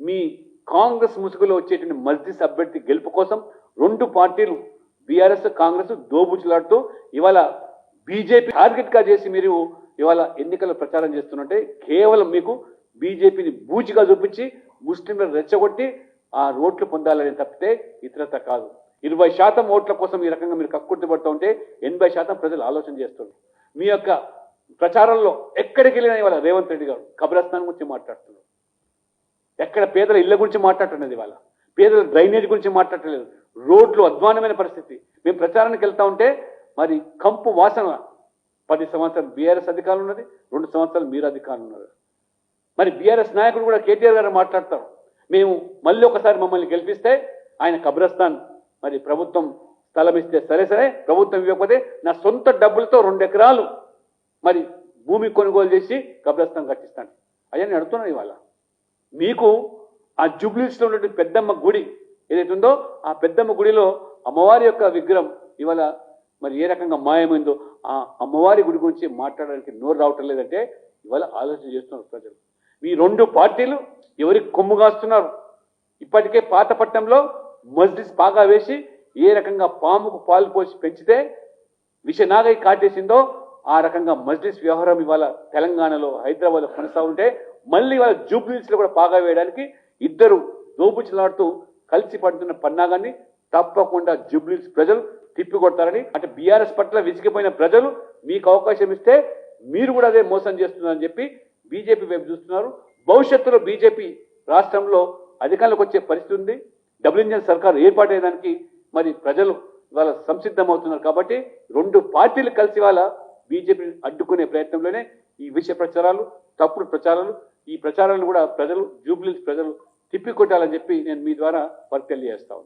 మీ కాంగ్రెస్ ముసుగులో వచ్చేటువంటి మజ్లిస్ అభ్యర్థి గెలుపు కోసం రెండు పార్టీలు బీఆర్ఎస్ కాంగ్రెస్ దోబుచులాడుతూ ఇవాళ బీజేపీ టార్గెట్గా చేసి మీరు ఇవాళ ఎన్నికల ప్రచారం చేస్తున్నట్టే కేవలం మీకు బీజేపీని బూచిగా చూపించి ముస్లింలను రెచ్చగొట్టి ఆ ఓట్లు పొందాలని తప్పితే ఇతరత కాదు. ఇరవై శాతం ఓట్ల కోసం ఈ రకంగా మీరు కక్కుర్తి పడుతూ ఉంటే ఎనభై శాతం ప్రజలు ఆలోచన చేస్తున్నారు. మీ యొక్క ప్రచారంలో ఎక్కడికి వెళ్ళినా ఇవాళ రేవంత్ రెడ్డి గారు కబ్రస్థాన్ గురించి మాట్లాడుతున్నారు. ఎక్కడ పేదల ఇళ్ళ గురించి మాట్లాడుతున్నది ఇవాళ. పేదల డ్రైనేజ్ గురించి మాట్లాడలేదు రోడ్లు అధ్వానమైన పరిస్థితి. మేము ప్రచారానికి వెళ్తా ఉంటే మరి కంపు వాసన పది సంవత్సరాలు బీఆర్ఎస్ అధికారులు ఉన్నది రెండు సంవత్సరాలు మీరు అధికారులు ఉన్నారు మరి బీఆర్ఎస్ నాయకుడు కూడా కేటీఆర్ గారు మాట్లాడతారు. మేము మళ్ళీ ఒకసారి మమ్మల్ని గెలిపిస్తే ఆయన కబ్రస్థాన్ మరి ప్రభుత్వం స్థలం ఇస్తే సరే సరే ప్రభుత్వం ఇవ్వకపోతే నా సొంత డబ్బులతో రెండు ఎకరాలు మరి భూమి కొనుగోలు చేసి కబ్రస్థాన్ కట్టిస్తాను. అయ్యా అడుగుతున్నాను ఇవాళ. మీకు ఆ జూబ్లీస్లో ఉన్నటువంటి పెద్దమ్మ గుడి ఏదైతే ఉందో ఆ పెద్దమ్మ గుడిలో అమ్మవారి యొక్క విగ్రహం ఇవాళ మరి ఏ రకంగా మాయమైందో ఆ అమ్మవారి గుడి గురించి మాట్లాడడానికి నోరు రావటం లేదంటే ఇవాళ ఆలోచన చేస్తున్నారు ప్రజలు. ఈ రెండు పార్టీలు ఎవరికి కొమ్ము కాస్తున్నారు? ఇప్పటికే పాతపట్నంలో మజ్లిస్ బాగా వేసి ఏ రకంగా పాముకు పాలు పోసి పెంచితే విషనాగై కాటేసిందో ఆ రకంగా మజ్లిస్ వ్యవహారం ఇవాళ తెలంగాణలో హైదరాబాద్ కొనసాగుంటే మళ్ళీ వాళ్ళ జూబ్లీస్లో కూడా పాగా వేయడానికి ఇద్దరు దోపుచులాడుతూ కలిసి పడుతున్న పన్నాగాన్ని తప్పకుండా జూబ్లీస్ ప్రజలు తిప్పికొడతారని అంటే బీఆర్ఎస్ పట్ల విసిగిపోయిన ప్రజలు మీకు అవకాశం ఇస్తే మీరు కూడా అదే మోసం చేస్తున్నారని చెప్పి బీజేపీ వైపు చూస్తున్నారు. భవిష్యత్తులో బీజేపీ రాష్ట్రంలో అధికారంలోకి వచ్చే పరిస్థితి ఉంది. డబుల్ ఇంజన్ సర్కార్ ఏర్పాటైనదానికి మరి ప్రజలు ఇవాళ సంసిద్ధమవుతున్నారు కాబట్టి రెండు పార్టీలు కలిసి వాళ్ళ బీజేపీని అడ్డుకునే ప్రయత్నంలోనే ఈ విషయ ప్రచారాలు తప్పుడు ప్రచారాలు ఈ ప్రచారాలను కూడా ప్రజలు జూబ్లీ ప్రజలు తిప్పికొట్టాలని చెప్పి నేను మీ ద్వారా వారికి తెలియజేస్తా ఉన్నాను